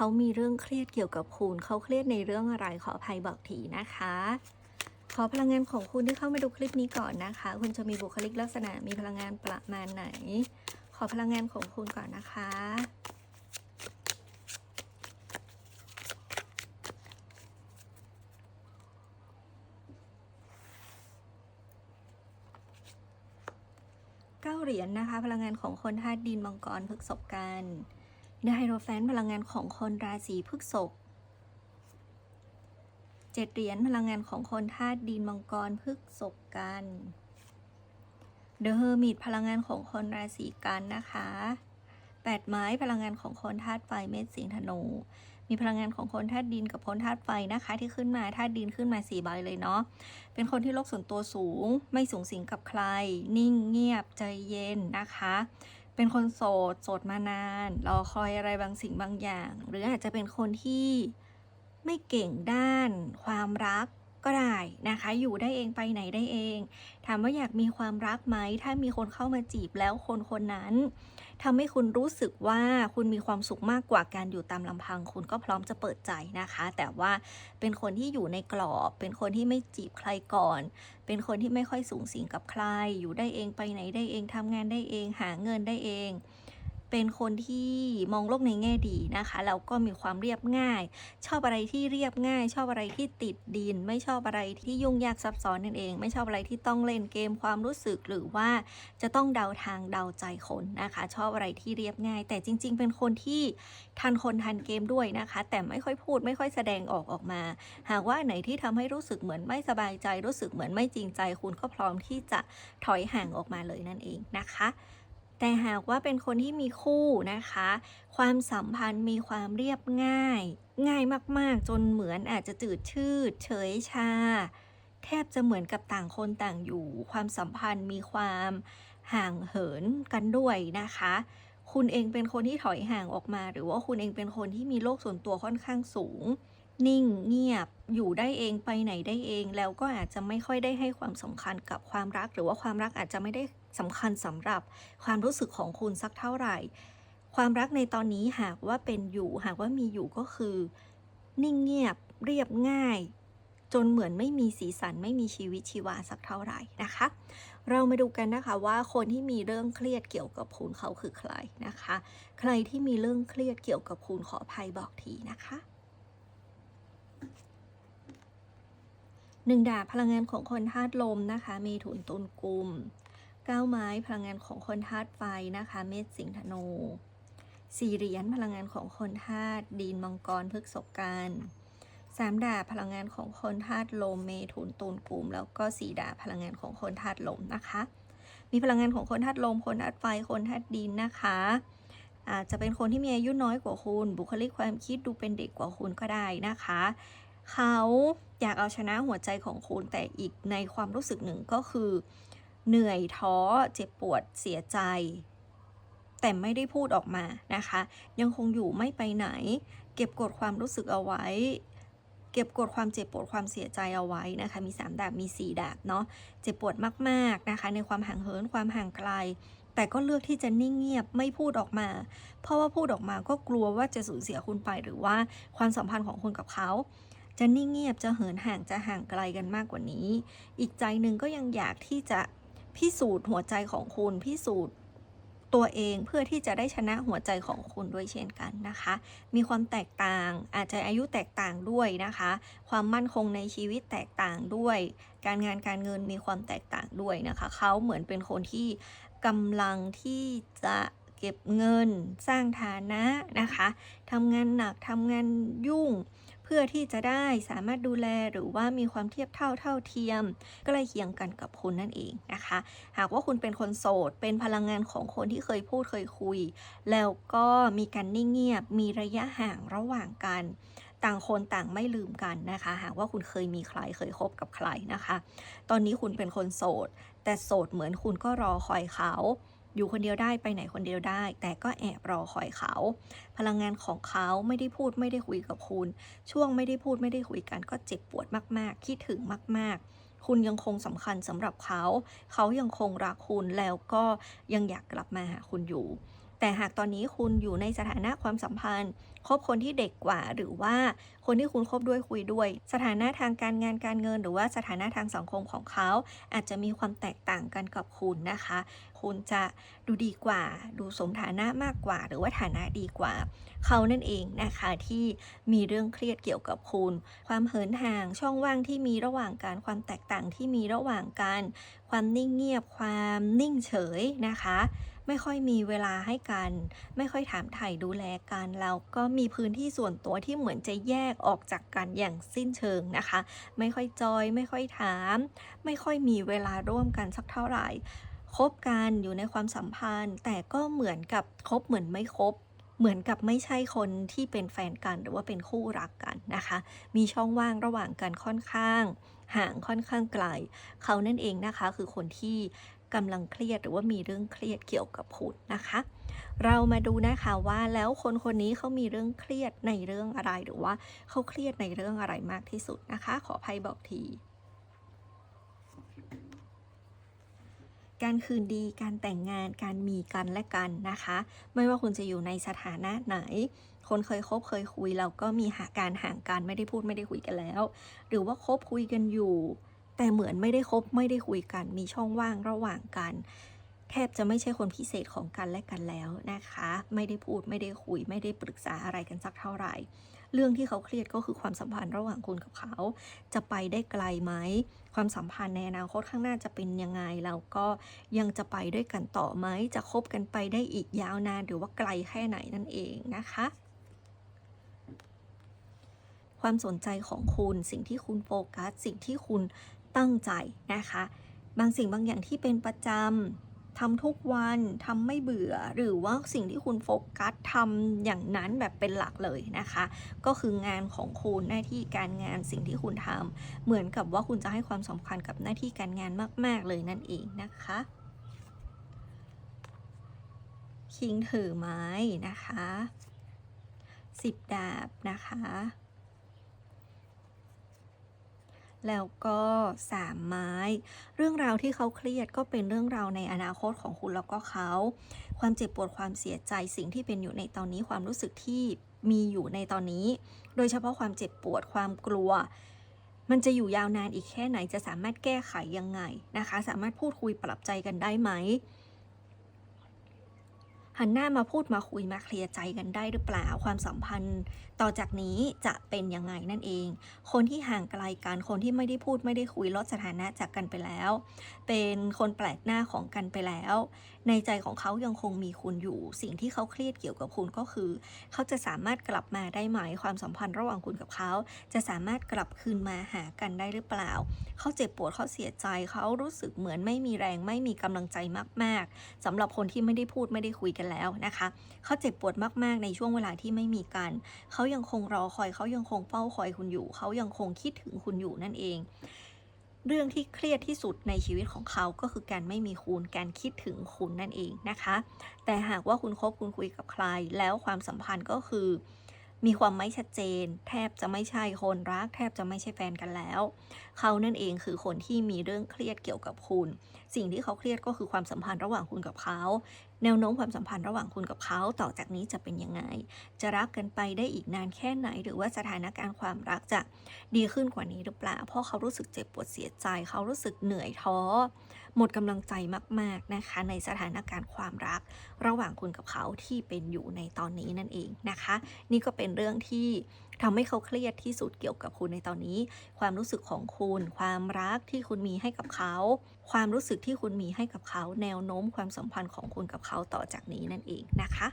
เขามีเรื่องเครียดเกี่ยวกับคุณ เขาเครียดในเรื่องอะไรขออภัยบอกทีนะคะ ขอพลังงานของคุณที่เข้ามาดูคลิปนี้ก่อนนะคะ คุณจะมีบุคลิกลักษณะมีพลังงานประมาณไหน ขอพลังงานของคุณก่อนนะคะเก้าเหรียญนะคะพลังงานของคนธาตุดินมังกรพฤษภกัน ไดโรแฟนพลังงานของคนราศีพฤษภเจ็ดเหรียญพลังงานของคนธาตุดินมังกรพฤษภกันเดอะเฮอร์มิตพลังงานของคนราศีกันนะคะแปดไม้พลังงานของคนธาตุไฟเมษสิงห์ธนู มีพลังงานของคนธาตุดินกับคนธาตุไฟนะคะ ที่ขึ้นมาธาตุดินขึ้นมาสี่ใบเลยเนาะเป็นคนที่โลกส่วนตัวสูง ไม่สูงสิงกับใคร นิ่งเงียบใจเย็นนะคะ เป็นคนโสด โสดมานาน รอคอยอะไรบางสิ่งบางอย่าง หรืออาจจะเป็นคนที่ไม่เก่งด้าน ความรัก ก็ได้นะคะ อยู่ได้เองไปไหนได้เอง ถามว่าอยากมีความรักไหม ถ้ามีคนเข้ามาจีบแล้วคนคนนั้นทำให้คุณรู้สึกว่าคุณมีความสุขมากกว่าการอยู่ตามลำพัง คุณก็พร้อมจะเปิดใจนะคะ แต่ว่าเป็นคนที่อยู่ในกรอบ เป็นคนที่ไม่จีบใครก่อน เป็นคนที่ไม่ค่อยสูงสิงกับใคร อยู่ได้เองไปไหนได้เองทำงานได้เอง หาเงินได้เอง เป็นคนที่มองโลกในแง่ดีนะคะแล้วก็มีความเรียบง่าย ชอบอะไรที่เรียบง่าย ชอบอะไรที่ติดดิน ไม่ชอบอะไรที่ยุ่งยากซับซ้อนนั่นเอง ไม่ชอบอะไรที่ต้องเล่นเกมความรู้สึกหรือว่าจะต้องเดาทางเดาใจคนนะคะ ชอบอะไรที่เรียบง่าย แต่จริง ๆ เป็นคนที่ทันคนทันเกมด้วยนะคะ แต่ไม่ค่อยพูดไม่ค่อยแสดงออกออกมา หากว่าไหนที่ทำให้รู้สึกเหมือนไม่สบายใจ รู้สึกเหมือนไม่จริงใจ คุณก็พร้อมที่จะถอยห่างออกมาเลยนั่นเองนะคะ แต่หากว่าเป็นคนที่มีคู่นะคะ ความสัมพันธ์มีความเรียบง่าย ง่ายมากๆ จนเหมือนอาจจะจืดชืด เฉยชา แทบจะเหมือนกับต่างคนต่างอยู่ ความสัมพันธ์มีความห่างเหินกันด้วยนะคะ คุณเองเป็นคนที่ถอยห่างออกมา หรือว่าคุณเองเป็นคนที่มีโลกส่วนตัวค่อนข้างสูง นิ่งเงียบอยู่ได้เองไปไหนได้เอง แล้วก็อาจจะไม่ค่อยได้ให้ความสำคัญกับความรัก หรือว่าความรักอาจจะไม่ได้ สำคัญสำหรับความรู้สึกของคุณสักเท่าไหร่ ความรักในตอนนี้หากว่าเป็นอยู่หากว่ามีอยู่ก็คือ นิ่งเงียบเรียบง่าย จนเหมือนไม่มีสีสันไม่มีชีวิตชีวาสักเท่าไหร่นะคะ เรามาดูกันนะคะว่าคนที่มีเรื่องเครียดเกี่ยวกับคุณเขาคือใครนะคะ ใครที่มีเรื่องเครียดเกี่ยวกับคุณขออภัยบอกทีนะคะหนึ่งดาบพลังงานของคนธาตุลมนะคะ มีถุนตุนกลุ่ม เก้าไม้พลังงานของคนธาตุไฟนะคะ เมษสิงห์ธนู สี่เหรียญพลังงานของคนธาตุดินมังกรพฤกษกันสามดาบพลังงานของคนธาตุลมเมถุนตุนกลุ่มแล้วก็สี่ดาบพลังงานของคนธาตุลมนะคะ มีพลังงานของคนธาตุลม คนธาตุไฟ คนธาตุดินนะคะ อาจจะเป็นคนที่มีอายุน้อยกว่าคุณ บุคลิกความคิดดูเป็นเด็กกว่าคุณก็ได้นะคะ เขาอยากเอาชนะหัวใจของคุณแต่อีกในความรู้สึกหนึ่งก็คือ เหนื่อยท้อเจ็บปวดเสียใจ แต่ไม่ได้พูดออกมานะคะ ยังคงอยู่ไม่ไปไหน เก็บกดความรู้สึกเอาไว้ เก็บกดความเจ็บปวดความเสียใจเอาไว้นะคะ มี 3 ดาบมี 4 ดาบเนาะเจ็บปวดมากๆนะคะ ในความห่างเหินความห่างไกล แต่ก็เลือกที่จะนิ่งเงียบไม่พูดออกมา เพราะว่าพูดออกมาก็กลัวว่าจะสูญเสียคุณไปหรือว่าความสัมพันธ์ของคุณกับเขาจะนิ่งเงียบจะเหินห่างจะห่างไกลกันมากกว่านี้ อีกใจหนึ่งก็ยังอยากที่จะ พิสูจน์หัวใจของคุณพิสูจน์ตัวเองเพื่อที่จะได้ชนะหัวใจของคุณด้วยเช่นกันนะคะ มีความแตกต่างอาจจะอายุแตกต่างด้วยนะคะ ความมั่นคงในชีวิตแตกต่างด้วย การงานการเงินมีความแตกต่างด้วยนะคะ เขาเหมือนเป็นคนที่กำลังที่จะเก็บเงินสร้างฐานะนะคะทำงานหนักทำงานยุ่ง พื่อที่จะได้สามารถดูแลหรือว่ามีความเทียบเท่าเท่าเทียมใกล้เคียงกันกับคุณนั่นเองนะคะ หากว่าคุณเป็นคนโสด เป็นพลังงานของคนที่เคยพูดเคยคุย แล้วก็มีการนิ่งเงียบ มีระยะห่างระหว่างกันต่างคนต่างไม่ลืมกันนะคะ หากว่าคุณเคยมีใครเคยคบกับใครนะคะ ตอนนี้คุณเป็นคนโสด แต่โสดเหมือนคุณก็รอคอยเขา อยู่คนเดียวได้ไปไหนคนเดียวได้ แต่ก็แอบรอคอยเขา พลังงานของเขาไม่ได้พูดไม่ได้คุยกับคุณ ช่วงไม่ได้พูดไม่ได้คุยกันก็เจ็บปวดมาก ๆ คิดถึงมาก ๆคุณยังคงสำคัญสำหรับเขา เขายังคงรักคุณแล้วก็ยังอยากกลับมาหาคุณอยู่ แต่หากตอนนี้คุณอยู่ในสถานะความสัมพันธ์คบคนที่เด็กกว่าหรือว่าคนที่คุณคบด้วยคุยด้วย สถานะทางการงานการเงิน หรือว่าสถานะทางสังคมของเขา อาจจะมีความแตกต่างกันกับคุณนะคะ คุณจะดูดีกว่า ดูสมฐานะมากกว่า หรือว่าฐานะดีกว่า เขานั่นเองนะคะที่มีเรื่องเครียดเกี่ยวกับคุณ ความเหินห่างช่องว่างที่มีระหว่างการความแตกต่างที่มีระหว่างกัน ความนิ่งเงียบความนิ่งเฉยนะคะ ไม่ค่อยมีเวลาให้กัน ไม่ค่อยถามไถ่ดูแลกันแล้วก็มีพื้นที่ส่วนตัวที่เหมือนจะแยกออกจากกันอย่างสิ้นเชิงนะคะ ไม่ค่อยจอย ไม่ค่อยถาม ไม่ค่อยมีเวลาร่วมกันสักเท่าไหร่คบกันอยู่ในความสัมพันธ์ แต่ก็เหมือนกับคบเหมือนไม่คบเหมือนกับไม่ใช่คนที่เป็นแฟนกันหรือว่าเป็นคู่รักกันนะคะ มีช่องว่างระหว่างกันค่อนข้าง ห่างค่อนข้างไกล เขานั่นเองนะคะคือคนที่ กำลังเครียดหรือว่ามีเรื่องเครียดเกี่ยวกับคุณนะคะ เรามาดูนะคะว่าแล้วคนคนนี้เขามีเรื่องเครียดในเรื่องอะไรหรือว่าเขาเครียดในเรื่องอะไรมากที่สุดนะคะ ขออภัยบอกทีการคืนดี การแต่งงาน การมีกันและกันนะคะ ไม่ว่าคุณจะอยู่ในสถานะไหน คนเคยคบเคยคุยแล้วก็มีหาการห่างกันไม่ได้พูดไม่ได้คุยกันแล้ว หรือว่าคบคุยกันอยู่ แต่เหมือนไม่ได้คบไม่ได้คุยกัน มีช่องว่างระหว่างกัน แทบจะไม่ใช่คนพิเศษของกันและกันแล้วนะคะ ไม่ได้พูดไม่ได้คุย ไม่ได้ปรึกษาอะไรกันสักเท่าไหร่ เรื่องที่เขาเครียดก็คือความสัมพันธ์ระหว่างคุณกับเขา จะไปได้ไกลไหม ความสัมพันธ์ในอนาคตข้างหน้าจะเป็นยังไงแล้วก็ยังจะไปด้วยกันต่อไหม จะคบกันไปได้อีกยาวนานหรือว่าไกลแค่ไหนนั่นเองนะคะความสนใจของคุณสิ่งที่คุณโฟกัส สิ่งที่คุณ ตั้งใจนะคะ บางสิ่งบางอย่างที่เป็นประจำทำทุกวันทำไม่เบื่อ หรือว่าสิ่งที่คุณโฟกัสทำอย่างนั้นแบบเป็นหลักเลยนะคะ ก็คืองานของคุณหน้าที่การงานสิ่งที่คุณทำเหมือนกับว่าคุณจะให้ความสำคัญกับหน้าที่การงานมาก ๆ เลยนั่นเองนะคะคิงถือไม้นะคะสิบดาบนะคะ แล้วก็สามไม้ เรื่องราวที่เขาเครียดก็เป็นเรื่องราวในอนาคตของคุณแล้วก็เขา ความเจ็บปวดความเสียใจสิ่งที่เป็นอยู่ในตอนนี้ความรู้สึกที่มีอยู่ในตอนนี้ โดยเฉพาะความเจ็บปวดความกลัว มันจะอยู่ยาวนานอีกแค่ไหนจะสามารถแก้ไขยังไงนะคะ สามารถพูดคุยปรับใจกันได้ไหม หันหน้ามาพูดมาคุยมาเคลียร์ใจกันได้หรือเปล่าความสัมพันธ์ ต่อจากนี้จะเป็นยังไงนั่นเอง คนที่ห่างไกลกันคนที่ไม่ได้พูดไม่ได้คุยลดสถานะจากกันไปแล้ว เป็นคนแปลกหน้าของกันไปแล้ว ในใจของเขายังคงมีคุณอยู่ สิ่งที่เขาเครียดเกี่ยวกับคุณก็คือ เขาจะสามารถกลับมาได้ไหมความสัมพันธ์ระหว่างคุณกับเขา จะสามารถกลับคืนมาหากันได้หรือเปล่า เขาเจ็บปวดเขาเสียใจเขารู้สึกเหมือนไม่มีแรงไม่มีกำลังใจมาก ๆสำหรับคนที่ไม่ได้พูดไม่ได้คุยกันแล้วนะคะ เขาเจ็บปวดมาก ๆ ในช่วงเวลาที่ไม่มีกัน เขายังคงรอคอยเขายังคงเฝ้าคอยคุณอยู่ เขายังคงคิดถึงคุณอยู่นั่นเอง เรื่องที่เครียดที่สุดในชีวิตของเขาก็คือการไม่มีคุณการคิดถึงคุณนั่นเองนะคะ แต่หากว่าคุณคบคุณคุยกับใคร แล้วความสัมพันธ์ก็คือ มีความไม่ชัดเจน แทบจะไม่ใช่คนรัก แทบจะไม่ใช่แฟนกันแล้ว เขานั่นเองคือคนที่มีเรื่องเครียดเกี่ยวกับคุณ สิ่งที่เขาเครียดก็คือความสัมพันธ์ระหว่างคุณกับเขา แนวโน้มความสัมพันธ์ระหว่างคุณกับเขา ต่อจากนี้จะเป็นยังไง จะรักกันไปได้อีกนานแค่ไหน หรือว่าสถานการณ์ความรักจะดีขึ้นกว่านี้หรือเปล่า เพราะเขารู้สึกเจ็บปวดเสียใจ เขารู้สึกเหนื่อยท้อ หมดกำลังใจมาก ๆนะคะ ในสถานการณ์ความรัก ระหว่างคุณกับเขาที่เป็นอยู่ในตอนนี้นั่นเองนะคะ นี่ก็เป็นเรื่องที่ ทำให้เขาเครียดที่สุดเกี่ยวกับคุณในตอนนี้ ความรู้สึกของคุณ ความรักที่คุณมีให้กับเขา ความรู้สึกที่คุณมีให้กับเขา แนวโน้มความสัมพันธ์ของคุณกับเขาต่อจากนี้นั่นเองนะคะ